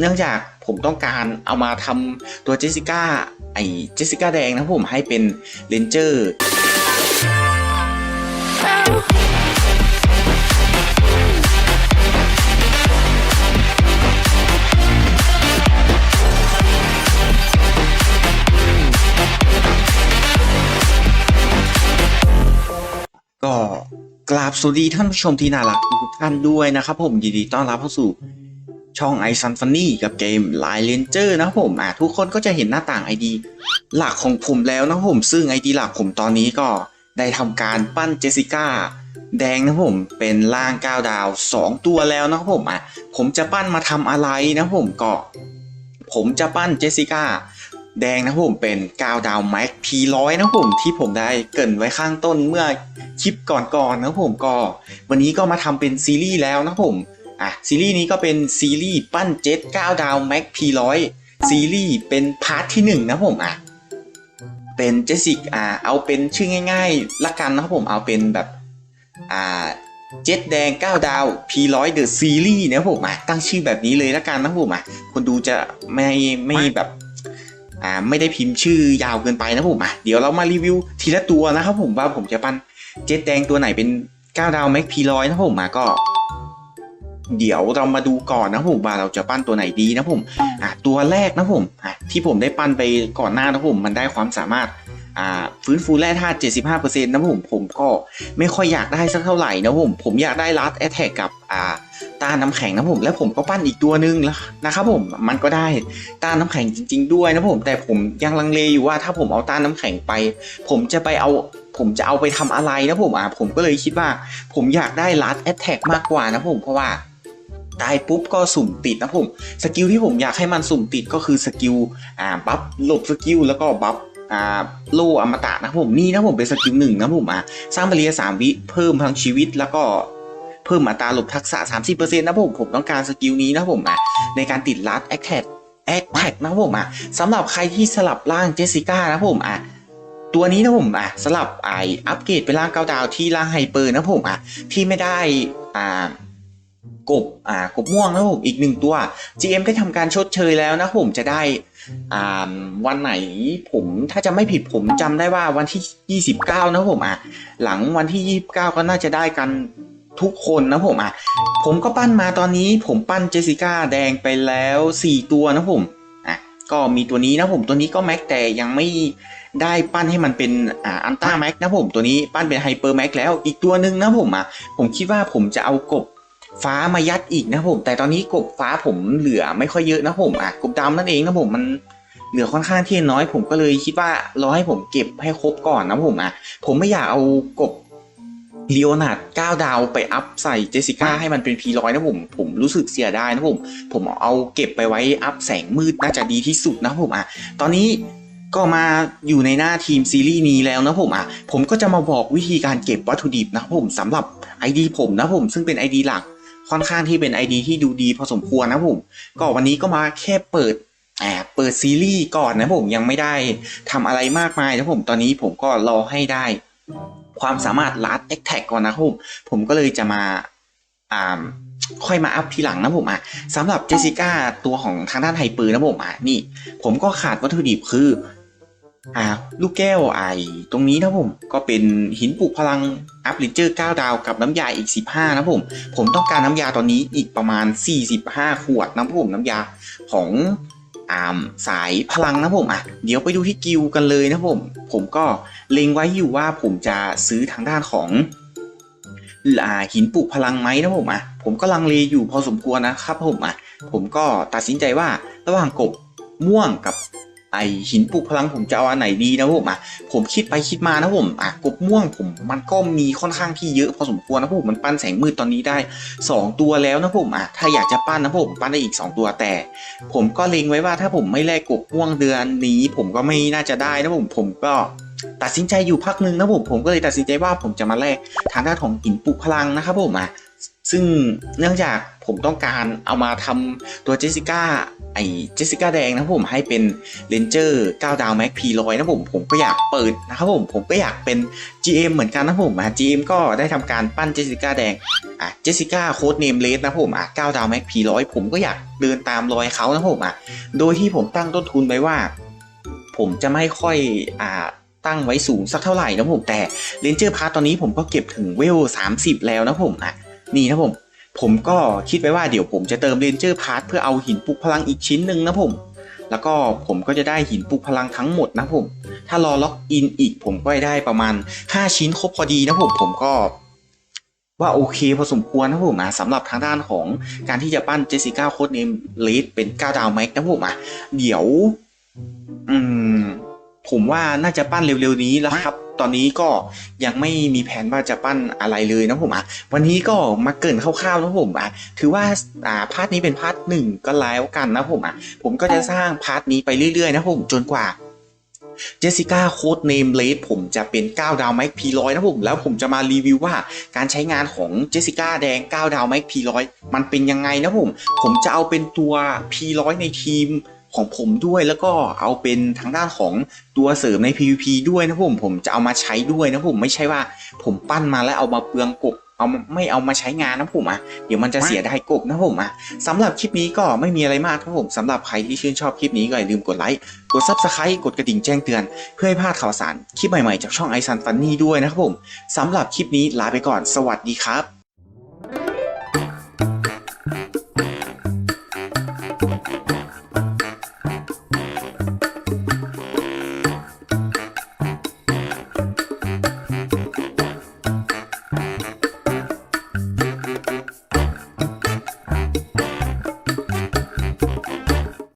เนื่องจากผมต้องการเอามาทำตัวเจสสิก้าไอเจสสิก้าแดงนะผมให้เป็นเลนเจอร์ก็กราบสวัสดีท่านผู้ชมที่น่ารักทุกท่านด้วยนะครับผมยินดีต้อนรับเข้าสู่ ช่อง i s u n Funny กับเกม Line Ranger นะครับผมอะทุกคนก็จะเห็นหน้าต่าง ID หลักของผมแล้วนะผมซึ่ง ID หลักผมตอนนี้ก็ได้ทำการปั้นเจสิก้าแดงนะผมเป็นล่าง9ดาว 2 ตัวแล้วนะครับผมอะผมจะปั้นมาทำอะไรนะผมก็ผมจะปั้นเจสิก้าแดงนะผมเป็น9ดาวแม็ก P100 นะผมที่ผมได้เกินไว้ข้างต้นเมื่อคลิปก่อนๆนะผมก็ วันนี้ก็มาทำเป็นซีรีส์แล้วนะผม อะซีรีส์นี้ก็เป็นซีรีส์ปั้นเจ็ต9ดาวแม็ก P100 ซีรีส์เป็นพาร์ทที่ 1 นะผมอะเป็นเจสิกอ่าเอาเป็นชื่อง่ายๆละกันนะครับผมเอาเป็นแบบอ่าเจ็ดแดง 9 ดาว P100 The Series นะผมอะตั้งชื่อแบบนี้เลยละกันนะผมอะคนดูจะไม่ไม่แบบอ่าไม่ได้พิมพ์ชื่อยาวเกินไปนะผมอะเดี๋ยวเรามารีวิวทีละตัวนะครับผมว่าผมจะปั้นเจ็ดแดงตัวไหนเป็น 9 ดาว Max P100 นะครับผมอะก็ เดี๋ยวเรามาดูก่อนนะครับผมว่าเราจะปั้นตัวไหนดีนะครับผมอะตัวแรกนะครับผมอะที่ผมได้ปั้นไปก่อนหน้านะครับผมมันได้ความสามารถอ่าฟื้นฟูแร่ธาตุ75%นะครับผมผมก็ไม่ค่อยอยากได้สักเท่าไหร่นะผมผมอยากได้ลัดแอตแทกกับอ่าต้านน้ำแข็งนะผมแล้วผมก็ปั้นอีกตัวหนึงแล้วนะครับผมมันก็ได้ต้านน้ำแข็งจริง ๆ ด้วยนะผมแต่ผมยังลังเลอยู่ว่าถ้าผมเอาต้านน้ำแข็งไป ผมจะไปเอาผมจะเอาไปทำอะไรนะผมอะผมก็เลยคิดว่า ผมอยากได้ลัดแอตแทกมากกว่านะผมเพราะว่า ตายปุ๊บก็สุ่มติดนะผมสกิลที่ผมอยากให้มันสุ่มติดก็คือสกิลอ่าบัฟหลบสกิลแล้วก็บัฟอ่าโลอมตะนะผมนี่นะผมเป็นสกิลหนึ่งนะผมอะสร้างบาเรียสามวิเพิ่มพลังชีวิตแล้วก็เพิ่มอัตราหลบทักษะ 30%นะผมผมต้องการสกิลนี้นะผมอะในการติดลัดแอคแท็กแอคแท็กนะผมอะสำหรับใครที่สลับร่างเจสสิก้านะผมอะตัวนี้นะผมอะสลับไออัปเกรดเป็นร่างเกาดาวที่ร่างไฮเปอร์นะผมอะที่ไม่ได้อ่า กบอ่ากบม่วงนะผมอีกหนึ่งตัว GM ได้ทำการชดเชยแล้วนะผมจะได้อ่าวันไหนผมถ้าจะไม่ผิดผมจำได้ว่าวันที่ 29 นะผมอะหลังวันที่ 29 ก็น่าจะได้กันทุกคนนะผมอะผมก็ปั้นมาตอนนี้ผมปั้นเจสสิก้าแดงไปแล้ว 4 ตัวนะผมอะก็มีตัวนี้นะผมตัวนี้ก็แม็กแต่ยังไม่ได้ปั้นให้มันเป็นอ่าอันต้าแม็กนะผมตัวนี้ปั้นเป็นไฮเปอร์แม็กแล้วอีกตัวหนึ่งนะผมอะผมคิดว่าผมจะเอากบ ฟ้ามายัดอีกนะผม แต่ตอนนี้กบฟ้าผมเหลือไม่ค่อยเยอะนะผมอะกบดำนั่นเองนะผมมันเหลือค่อนข้างที่จะน้อยผมก็เลยคิดว่ารอให้ผมเก็บให้ครบก่อนนะผมอะผมไม่อยากเอากบเลโอนาร์ด9ดาวไปอัพใส่เจสสิก้าให้มันเป็น P100 นะผม ผมรู้สึกเสียดายนะผม ผมเอาเก็บไปไว้อัพแสงมืดน่าจะดีที่สุดนะผมอะ ตอนนี้ก็มาอยู่ในหน้าทีมซีรีส์นี้แล้วนะผมอะ ผมก็จะมาบอกวิธีการเก็บวัตถุดิบนะผมสำหรับ ID ผมนะผมซึ่งเป็น ID หลัก ค่อนข้างที่เป็น ID ที่ดูดีพอสมควรนะผม ก็วันนี้ก็มาแค่เปิดแอบเปิดซีรีส์ก่อนนะผมยังไม่ได้ทำอะไรมากมายนะผมตอนนี้ผมก็รอให้ได้ ความสามารถลัดแอคแท็กก่อนนะผมผมก็เลยจะมาอ่าค่อยมาอัพทีหลังนะผมอะสำหรับเจสสิก้าตัวของทางด้านไฮเปอร์นะผมอะนี่ ผมก็ขาดวัตถุดิบคือ อ่าลูกแก้วไอตรงนี้นะผมก็เป็นหินปลูกพลังอัพลิเจอร์9ดาวกับน้ำยาอีก 15 นะผม ผมต้องการน้ำยาตอนนี้อีกประมาณ 45 ขวดนะผมน้ำยาของอ่าสายพลังนะผมอะเดี๋ยวไปดูที่กิลกันเลยนะผม ผมก็เล็งไว้อยู่ว่าผมจะซื้อทางด้านของหินปลูกพลังไหมนะผมอะผมก็ลังเลอยู่พอสมควรนะครับผมอะผมก็ตัดสินใจว่าระหว่างกบม่วงกับ ไอหินปลูกพลังผมจะเอาอันไหนดีนะผมอะผมคิดไปคิดมานะผมอะกบม่วงผมมันก็มีค่อนข้างที่เยอะพอสมควรนะผมมันปั้นแสงมืดตอนนี้ได้ 2 ตัวแล้วนะผมอะถ้าอยากจะปั้นนะผมปั้นได้อีก 2 ตัวแต่ ผมก็เล็งไว้ว่าถ้าผมไม่แลกกบม่วงเดือนนี้ ผมก็ไม่น่าจะได้นะผมผมก็ตัดสินใจอยู่พักหนึ่งนะผมผมก็เลยตัดสินใจว่าผมจะมาแลกทางด้านของหินปลูกพลังนะครับผมอะ ซึ่งเนื่องจากผมต้องการเอามาทำตัวเจสสิก้าไอเจสสิก้าแดงนะผมให้เป็นเรนเจอร์9ดาวแม็กพีร้อยนะผมผมก็อยากเปิดนะครับผมผมก็อยากเป็น GM เหมือนกันนะผมอะ GM ก็ได้ทำการปั้นเจสสิก้าแดงอะเจสสิก้าโค้ดเนมเลสนะผมอะ9ดาวแม็กพีร้อยผมก็อยากเดินตามรอยเขานะผมอะโดยที่ผมตั้งต้นทุนไว้ว่า ผมจะไม่ค่อยอ่าตั้งไว้สูงสักเท่าไหร่นะผมแต่เรนเจอร์พาร์ตตอนนี้ผมก็เก็บถึงเวล30 แล้วนะผมอะ นี่นะผม ผมก็คิดไว้ว่าเดี๋ยวผมจะเติมเรนเจอร์พาร์ตเพื่อเอาหินปลุกพลังอีกชิ้นหนึ่งนะผม แล้วก็ผมก็จะได้หินปลุกพลังทั้งหมดนะผม ถ้ารอล็อกอินอีกผมก็ได้ประมาณ 5 ชิ้นครบพอดีนะผม ผมก็ว่าโอเคพอสมควรนะผมอะสำหรับทางด้านของการที่จะปั้นเจสสิก้าโค้ดเนมเลดเป็น9ดาวแม็กนะผมอะเดี๋ยว อืม ผมว่าน่าจะปั้นเร็วๆนี้แล้วครับ ตอนนี้ก็ยังไม่มีแผนว่าจะปั้นอะไรเลยนะผมอะวันนี้ก็มาเกินคร่าวๆนะผมอะถือว่าอ่าพาร์ทนี้เป็นพาร์ทหนึ่งก็แล้วกันนะผมอะผมก็จะสร้างพาร์ทนี้ไปเรื่อยๆนะผมจนกว่าเจสสิก้าโค้ดเนมเลดผมจะเป็น 9 ดาวแม็กพีร้อยนะผม แล้วผมจะมารีวิวว่าการใช้งานของเจสสิก้าแดง 9 ดาวแม็กพีร้อยมันเป็นยังไงนะผม ผมจะเอาเป็นตัว P100 ในทีม ของผมด้วยแล้วก็เอาเป็นทางด้านของตัวเสริมใน PVP ด้วยนะผมผมจะเอามาใช้ด้วยนะผมไม่ใช่ว่า ผมปั้นมาแล้วเอามาเปลืองกบเอาไม่เอามาใช้งานนะผมอะเดี๋ยวมันจะเสียไดายกบนะผมอะสำหรับคลิปนี้ก็ไม่มีอะไรมากครับผมสำหรับใครที่ชื่นชอบคลิปนี้ก็อย่าลืมกดไลค์กด Subscribe กดกระดิ่งแจ้งเตือน เพื่อให้พลาดข่าวสารคลิปใหม่ๆจากช่องไอซันฟันนี่ด้วยนะครับผมสำหรับคลิปนี้ลาไปก่อนสวัสดีครับ